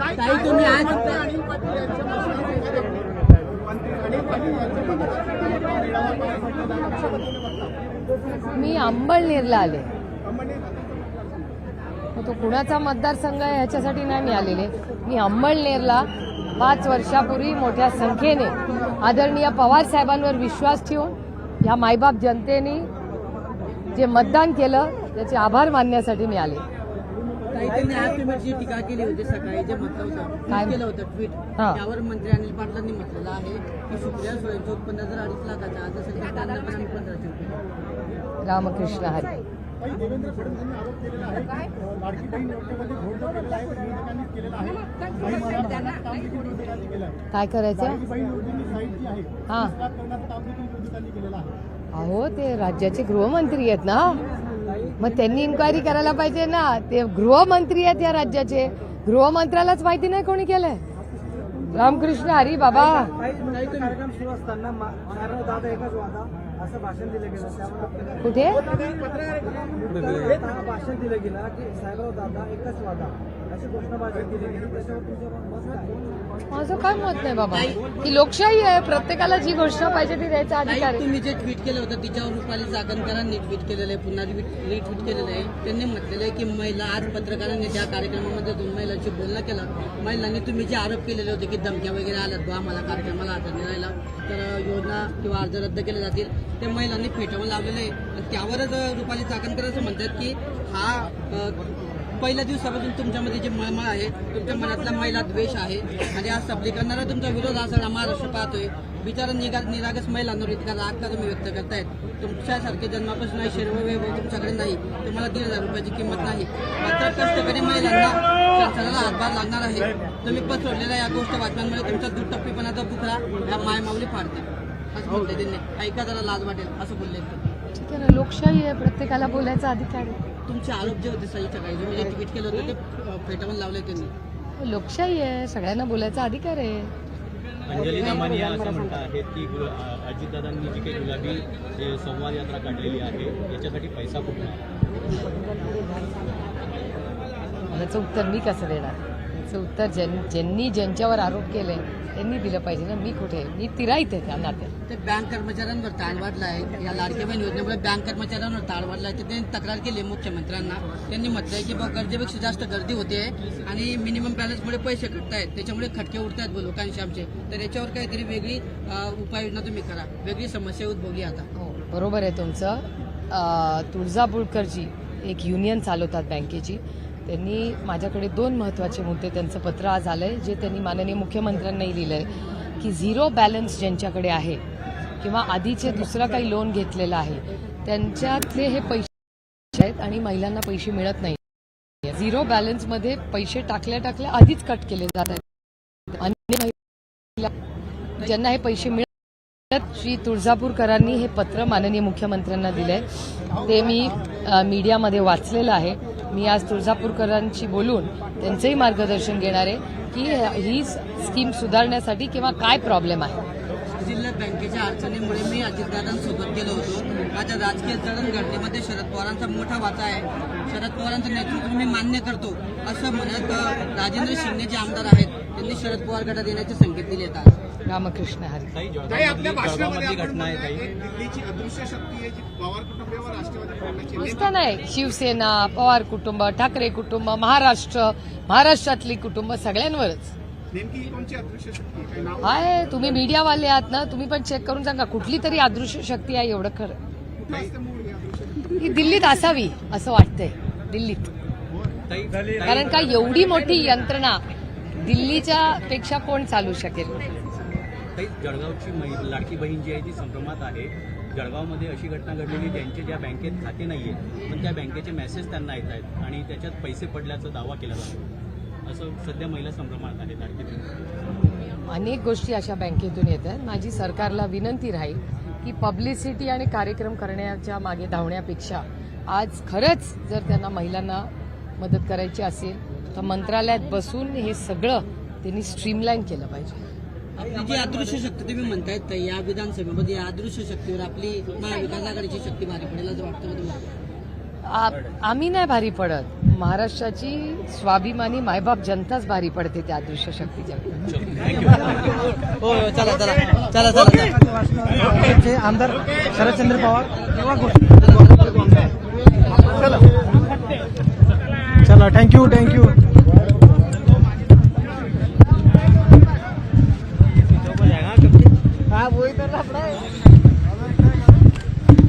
ताई तुम्ही आज मी अंबळनेरला आले. मग तो कुणाचा मतदारसंघ आहे ह्याच्यासाठी नाही मी आलेले. मी अंबळनेरला पाच वर्षापूर्वी मोठ्या संख्येने आदरणीय पवार साहेबांवर विश्वास ठेवून ह्या मायबाप जनतेने जे मतदान केलं त्याचे आभार मानण्यासाठी मी आले. ताई त्यांनी आज तुम्ही जी टीका केली होती सकाळी जे म्हटलं होतं काय? केलं होतं ट्विट हा. त्यावर मंत्री अनिल पाटलांनी म्हटलेलं आहे की सुप्रिया सुळेंचं उत्पन्न जर अडीच लाखाचं आहे तर सध्या त्यांना पण आम्ही पंधराशे रुपये रामकृष्ण हरी देवेंद्र फडणवीसांनी आरोप केलेला आहे अं, लाडकी बहीण योजनेमध्ये घोडदौड केलेला आहे विरोधकांनीच केलेला आहे महिलांना काम देखील विरोधकांनी केलं आहे काय करायचं लाडकी बहीण योजनेची साईट जी आहे हा. ती scrap करण्याचं काम देखील विरोधकांनी केलेलं आहे अहो ते राज्याचे गृहमंत्री आहेत ना मग त्यांनी इन्क्वायरी करायला पाहिजे ना. ते गृहमंत्री आहेत या राज्याचे. गृहमंत्र्यालाच माहिती नाही कोणी केलंय. रामकृष्ण हरी बाबा. कार्यक्रम सुरू असताना दादा एकच वादा. असं भाषण दिलं गेलं. त्यामुळे कुठे? हा भाषण दिलं गेलं की साहेबराव दादा एकच वादा. अशी घोषणाबाजी केली गेली. त्याच्यावर तुमचं मत काय? माझं काय मत नाही बाबा. ही लोकशाही आहे. प्रत्येकाला जी घोषणा पाहिजे ती द्यायचा अधिकार आहे. तुम्ही जे ट्विट केलं होतं तिच्यावर रुपाली चाकणकरांनी ट्विट केलेलं आहे पुन्हा रिट्विट केलेलं आहे. त्यांनी म्हटलेलं आहे की महिला आज पत्रकारांनी त्या कार्यक्रमामध्ये दोन महिलांशी बोलणं केलं महिलांनी तुम्ही जे आरोप केलेले होते की धमक्या वगैरे आल्यात बा मला कार्यक्रमाला हाताने राहिला तर योजना किंवा अर्ज रद्द केले जातील. ते महिलांनी फेटाळून लावलेलं आहे. आणि त्यावरच रुपाली चाकणकर असं म्हणतात की हा पहिल्या दिवसापासून तुमच्यामध्ये जे मळमळ आहे तुमच्या मनातला महिला द्वेष आहे. आणि आज सबली करणारा तुमचा विरोध असा महाराष्ट्र पाहतोय. बिचारा निगा निरागस महिलांवर इतका राग का तुम्ही व्यक्त करतायत? तुमच्यासारखे जन्मापासून नाही शेरव वैभव तुमच्याकडे नाही. तुम्हाला दीड हजार रुपयाची किंमत नाही. मात्र कष्टकरी महिलांना संसाराला हातभार लागणार आहे. तुम्ही पसरवलेल्या या गोष्ट बातम्यांमुळे तुमचा दुटप्पीपणाचा बुकरा या मायमाऊली फाडते. असं त्यांनी. ऐका जरा लाज वाटेल असं बोलले ते. ठीक आहे ना लोकशाही आहे प्रत्येकाला बोलायचा अधिकार आहे. तुमचे आरोप जे होते सही सकाळी तुम्ही जे ट्विट केलं होतं ते अं, फेटाळून लावले त्यांनी. लोकशाही आहे सगळ्यांना बोलायचा अधिकार आहे. अंजली दमानिया असं म्हणत आहेत की गुल- अ- अजितदादांनी जी काही गुलाबी जे संवाद यात्रा काढलेली आहे याच्यासाठी पैसा कुठून आला? याचं उत्तर मी कसं देणार? याचं उत्तर ज्यां ज्यांनी ज्यांच्यावर आरोप केले त्यांनी दिलं पाहिजे ना. मी कुठे? मी तिराईत आहे त्या नात्यात. ते बँक कर्मचाऱ्यांवर ताण वाढला आहे या लाडके बहीण योजनेमुळे बँक कर्मचाऱ्यांवर ताण वाढला आहे तर त्यांनी तक्रार केली आहे मुख्यमंत्र्यांना. त्यांनी म्हटलंय की बा गरजेपेक्षा जास्त गर्दी होते आणि मिनिमम बॅलन्समुळे पैसे कटतायत. त्याच्यामुळे खटके उडतायत लोकांशी आमचे. तर याच्यावर काहीतरी वेगळी उपाययोजना तुम्ही करा. वेगळी समस्या उद्भवली आता. हो बरोबर आहे तुमचं. अं, तुळजापूरकरजी एक युनियन चालवतात बँकेची. त्यांनी माझ्याकडे दोन महत्त्वाचे मुद्दे त्यांचं पत्र आज आलं आहे जे त्यांनी माननीय मुख्यमंत्र्यांनाही लिहिलं आहे की झिरो बॅलन्स ज्यांच्याकडे आहे किंवा आधीचे दुसरं काही लोन घेतलेलं आहे त्यांच्यातले हे पैसे आहेत आणि महिलांना पैसे मिळत नाही. झिरो बॅलन्समध्ये पैसे टाकल्या टाकल्या आधीच कट केले जात आहेत. अन्य ज्यांना हे पैसे मिळत श्री तुळजापूरकरांनी हे पत्र माननीय मुख्यमंत्र्यांना दिलंय. ते मी मीडियामध्ये वाचलेलं आहे. मी आज तुळजापूरकरांशी बोलून त्यांचंही मार्गदर्शन घेणार आहे की ही स्कीम सुधारण्यासाठी किंवा काय प्रॉब्लेम आहे. जिल्ह्यात बँकेच्या अडचणीमुळे मी अजितदादांसोबत गेलो होतो. माझ्या राजकीय जडणघडणीमध्ये शरद पवारांचा मोठा वाचा आहे. शरद पवारांचं नेतृत्व मी मान्य करतो असं म्हणत राजेंद्र शिंदे जे आमदार आहेत त्यांनी शरद पवार गटात येण्याचे संकेत दिले आहेत रामकृष्ण हरी. ताई ताई, आपल्या भाषणामध्ये आपण घटना आहे दिल्लीची अदृश्य शक्ती आहे जी पवार कुटुंबावर राष्ट्रवादी काँग्रेसची नुसतं नाही. शिवसेना पवार कुटुंब ठाकरे कुटुंब महाराष्ट्र महाराष्ट्रातली कुटुंब सगळ्यांवरच. नेमकी ही कोणची अदृश्य शक्ती आहे? काही नाव? आहे तुम्ही मीडियावाले आहात ना तुम्ही पण चेक करून सांगा कुठली तरी अदृश्य शक्ती आहे एवढं खरं? कुठलं असतं मूळ ही अदृश्य शक्ती? ही दिल्लीत असावी असं वाटतंय दिल्लीत. ताई कारण का एवढी मोठी यंत्रणा दिल्लीच्या पेक्षा कोण चालू शकेल? ताई जळगावची महि- लाडकी बहीण जी आहे ती संभ्रमात आहे. जळगावमध्ये अशी घटना घडलेली ज्यांचे ज्या बँकेत खाते नाही आहेत पण त्या बँकेचे मेसेज त्यांना येत आहेत आणि त्याच्यात पैसे पडल्याचा दावा केला जातो. असं सध्या महिला संभ्रमात आहे लाडकी अनेक गोष्टी अशा बँकेतून येत आहेत. माझी सरकारला विनंती राहील की पब्लिसिटी आणि कार्यक्रम करण्याच्या मागे धावण्यापेक्षा आज खरंच जर त्यांना महिलांना मदत करायची असेल तर मंत्रालयात बसून हे सगळं त्यांनी स्ट्रीमलाईन केलं पाहिजे. आपली जी अदृश्य शक्ती तुम्ही म्हणतायत या विधानसभेमध्ये अदृश्य शक्तीवर आपली महाविकास आघाडीची शक्ती भारी पडेल असं वाटतं तुम्हाला? आ- आम्ही नाही भारी पडत. महाराष्ट्राची स्वाभिमानी मायबाप जनताच भारी पडते त्या दृश्य शक्तीच्या हो हो, चला चला. चला चला चला. आमदार शरदचंद्र पवार घोषणा चला थँक्यू थँक्यू हाँ वही कर रहा